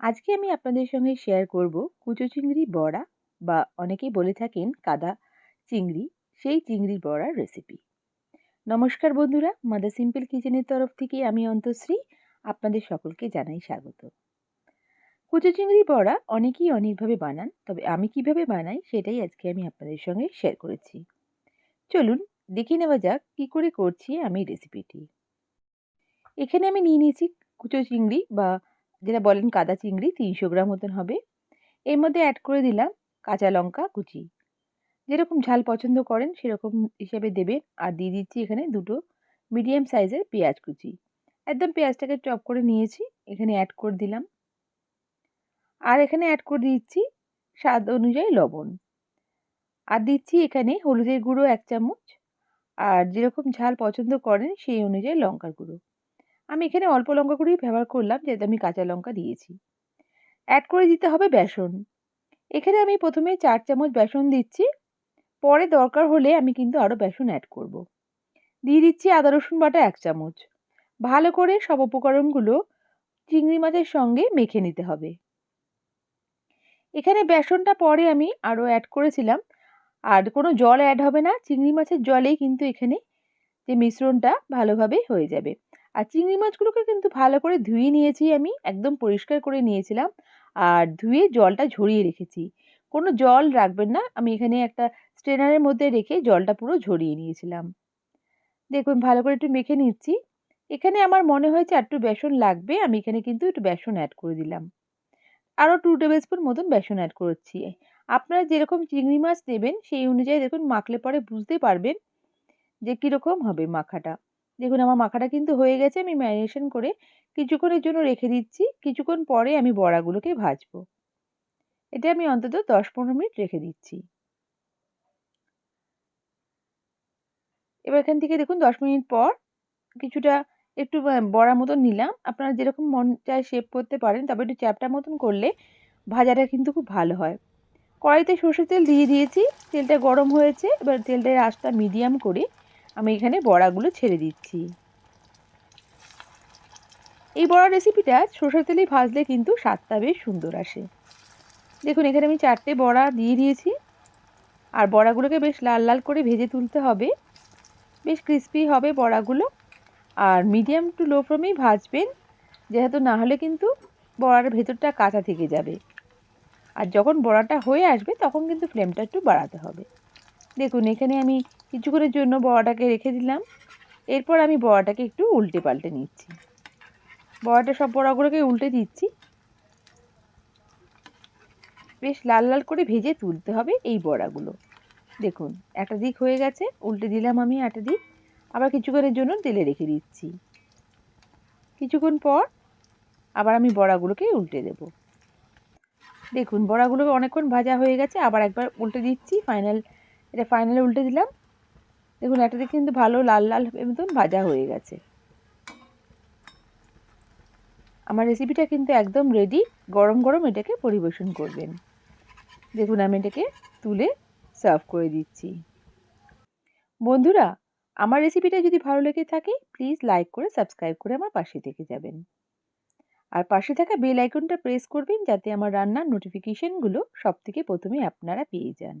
আজকে আমি আপনাদের সঙ্গে শেয়ার করব কুচো চিংড়ি বড়া বা অনেকেই বলে থাকেন কাদা চিংড়ি, সেই চিংড়ির বড়ার রেসিপি নমস্কার বন্ধুরা মাদার সিম্পল কিচেনের তরফ থেকে আমি অন্তশ্রী আপনাদের সকলকে জানাই স্বাগত। কুচো চিংড়ি বড়া অনেকেই অনেকভাবে বানান, তবে আমি কীভাবে বানাই সেটাই আজকে আমি আপনাদের সঙ্গে শেয়ার করেছি। চলুন, দেখে নেওয়া যাক কী করে করছি আমি রেসিপিটি এখানে আমি নিয়ে নিয়েছি কুচো চিংড়ি বা যেটা বলেন কাদা চিংড়ি তিনশো গ্রাম মতন হবে। এর মধ্যে অ্যাড করে দিলাম কাঁচা লঙ্কা কুচি। যেরকম ঝাল পছন্দ করেন সেরকম হিসেবে দেবেন। আর দিয়ে দিচ্ছি এখানে দুটো মিডিয়াম সাইজের পেঁয়াজ কুচি। একদম পেঁয়াজটাকে চপ করে নিয়েছি, এখানে অ্যাড করে দিলাম। আর এখানে অ্যাড করে দিচ্ছি স্বাদ অনুযায়ী লবণ। আর দিচ্ছি এখানে হলুদের গুঁড়ো এক চামচ। আর যেরকম ঝাল পছন্দ করেন সেই অনুযায়ী লঙ্কার গুঁড়ো। আমি এখানে অল্প লঙ্কা ব্যবহার করলাম, যেহেতু আমি কাঁচা লঙ্কা দিয়েছি। অ্যাড করে দিতে হবে বেসন। এখানে আমি প্রথমে চার চামচ বেসন দিচ্ছি। পরে দরকার হলে আমি কিন্তু আরও বেসন অ্যাড করব। দিয়ে দিচ্ছি আদা, রসুন বাটা এক চামচ। ভালো করে সব উপকরণগুলো চিংড়ি মাছের সঙ্গে মেখে নিতে হবে। এখানে বেসনটা পরে আমি আরও অ্যাড করেছিলাম। আর কোনো জল অ্যাড হবে না, চিংড়ি মাছের জলেই কিন্তু এখানে যে মিশ্রণটা ভালোভাবে হয়ে যাবে। আর চিংড়ি মাছগুলোকে কিন্তু ভালো করে ধুয়ে নিয়েছি আমি, একদম পরিষ্কার করে নিয়েছিলাম। আর ধুয়ে জলটা ঝরিয়ে রেখেছি। কোনো জল রাখবেন না, আমি এখানে একটা স্ট্রেনারের মধ্যে রেখে জলটা পুরো ঝরিয়ে নিয়েছিলাম। দেখুন, ভালো করে একটু মেখে নিচ্ছি। এখানে আমার মনে হয়েছে আর একটু বেসন লাগবে, আমি এখানে কিন্তু একটু বেসন অ্যাড করে দিলাম। আরও টু টেবিল স্পুন মতন বেসন অ্যাড করছি। আপনারা যেরকম চিংড়ি মাছ নেবেন সেই অনুযায়ী দেখুন, মাখলে পরে বুঝতে পারবেন যে কীরকম হবে মাখাটা। দেখুন, আমার মাখাটা কিন্তু হয়ে গেছে, আমি ম্যারিনেশন করে কিছুক্ষণের জন্য রেখে দিচ্ছি। কিছুক্ষণ পরে আমি বড়াগুলোকে ভাজবো। এটা আমি অন্তত দশ পনেরো মিনিট রেখে দিচ্ছি। এবার এখান থেকে দেখুন, দশ মিনিট পর কিছুটা একটু বড়া মতন নিলাম। আপনারা যেরকম মন চায় শেপ করতে পারেন, তবে একটু চ্যাপটা মতন করলে ভাজাটা কিন্তু খুব ভালো হয়। কড়াইতে সর্ষের তেল দিয়ে দিয়েছি। তেলটা গরম হয়েছে, এবার তেলটার আঁচটা মিডিয়াম করে আমি এখানে বড়াগুলো ছেড়ে দিচ্ছি। এই বড়া রেসিপিটা সরষের তেলেই ভাজলে কিন্তু স্বাদটা বেশ সুন্দর আসে। দেখুন, এখানে আমি চারটে বড়া দিয়ে দিয়েছি। আর বড়াগুলোকে বেশ লাল লাল করে ভেজে তুলতে হবে। বেশ ক্রিস্পি হবে বড়াগুলো। আর মিডিয়াম টু লো ফ্লেমেই ভাজবেন, যেহেতু না হলে কিন্তু বড়ার ভেতরটা কাঁচা থেকে যাবে। আর যখন বড়াটা হয়ে আসবে, তখন কিন্তু ফ্লেমটা একটু বাড়াতে হবে। দেখুন, এখানে আমি কিছুক্ষণের জন্য বড়াটাকে রেখে দিলাম। এরপর আমি বড়াটাকে একটু উল্টে পাল্টে নিচ্ছি। বড়াটা সব বড়াগুলোকে উল্টে দিচ্ছি। বেশ লাল লাল করে ভেজে তুলতে হবে এই বড়াগুলো। দেখুন, একটা দিক হয়ে গেছে, উল্টে দিলাম আমি একটা দিক। আবার কিছুক্ষণের জন্য তেলে রেখে দিচ্ছি। কিছুক্ষণ পর আবার আমি বড়াগুলোকে উল্টে দেব। দেখুন বড়াগুলোকে অনেকক্ষণ ভাজা হয়ে গেছে, আবার একবার উল্টে দিচ্ছি, ফাইনাল, এটা ফাইনালে উল্টে দিলাম। দেখুন, একটা দিকে কিন্তু ভালো লাল লাল মতন ভাজা হয়ে গেছে। আমার রেসিপিটা কিন্তু একদম রেডি গরম গরম এটাকে পরিবেশন করবেন। দেখুন, আমি এটাকে তুলে সার্ভ করে দিচ্ছি। বন্ধুরা, আমার রেসিপিটা যদি ভালো লেগে থাকে প্লিজ লাইক করে সাবস্ক্রাইব করে আমার পাশে থেকে যাবেন। আর পাশে থাকা বেল আইকনটা প্রেস করবেন, যাতে আমার রান্নার নোটিফিকেশানগুলো সব থেকে প্রথমে আপনারা পেয়ে যান।